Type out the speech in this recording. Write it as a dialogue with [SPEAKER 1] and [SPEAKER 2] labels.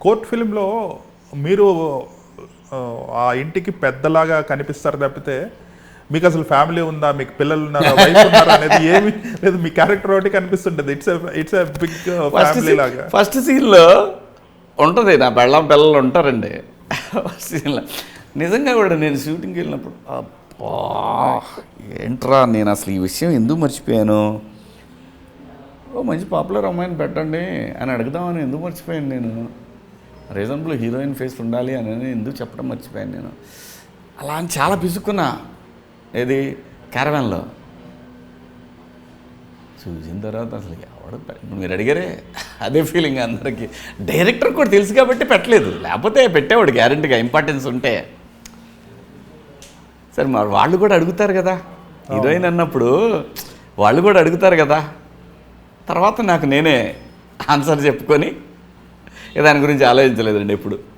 [SPEAKER 1] Court ఫిలింలో మీరు ఆ, ఇంటికి పెద్దలాగా కనిపిస్తారు తప్పితే మీకు అసలు ఫ్యామిలీ ఉందా? మీకు పిల్లలు ఉన్నారా? వైఫ్ ఉన్నారా? అనేది ఏమి లేదు. మీ క్యారెక్టర్ ఒకటి కనిపిస్తుంటది. It's it's big
[SPEAKER 2] first
[SPEAKER 1] family లాగా.
[SPEAKER 2] ఫస్ట్ సీన్లో ఉంటుంది. నా పెళ్ళం పిల్లలు ఉంటారండి. ఫస్ట్ సీన్లో నిజంగా కూడా నేను షూటింగ్కి వెళ్ళినప్పుడు అబ్బా ఏంట్రా నేను అసలు ఈ విషయం ఎందుకు మర్చిపోయాను? ఓ మంచి పాపులర్ అమ్మాయిని పెట్టండి అని అడుగుదామని ఎందుకు మర్చిపోయాను నేను? రీజనబుల్ హీరోయిన్ ఫేస్ ఉండాలి అని ఎందుకు చెప్పడం మర్చిపోయాను నేను. అలా అని చాలా పిసుక్కున్నా. ఏది? క్యారవాన్లో. చూసిన తర్వాత అసలు ఎవడు మీరు అడిగారే అదే ఫీలింగ్ అందరికీ. డైరెక్టర్ కూడా తెలుసు కాబట్టి పెట్టలేదు. లేకపోతే పెట్టేవాడు గ్యారంటీగా ఇంపార్టెన్స్ ఉంటే. సరే మరి వాళ్ళు కూడా అడుగుతారు కదా. హీరోయిన్ అన్నప్పుడు వాళ్ళు కూడా అడుగుతారు కదా. తర్వాత నాకు నేనే ఆన్సర్ చెప్పుకొని దాని గురించి ఆలోచించలేదండి ఎప్పుడు.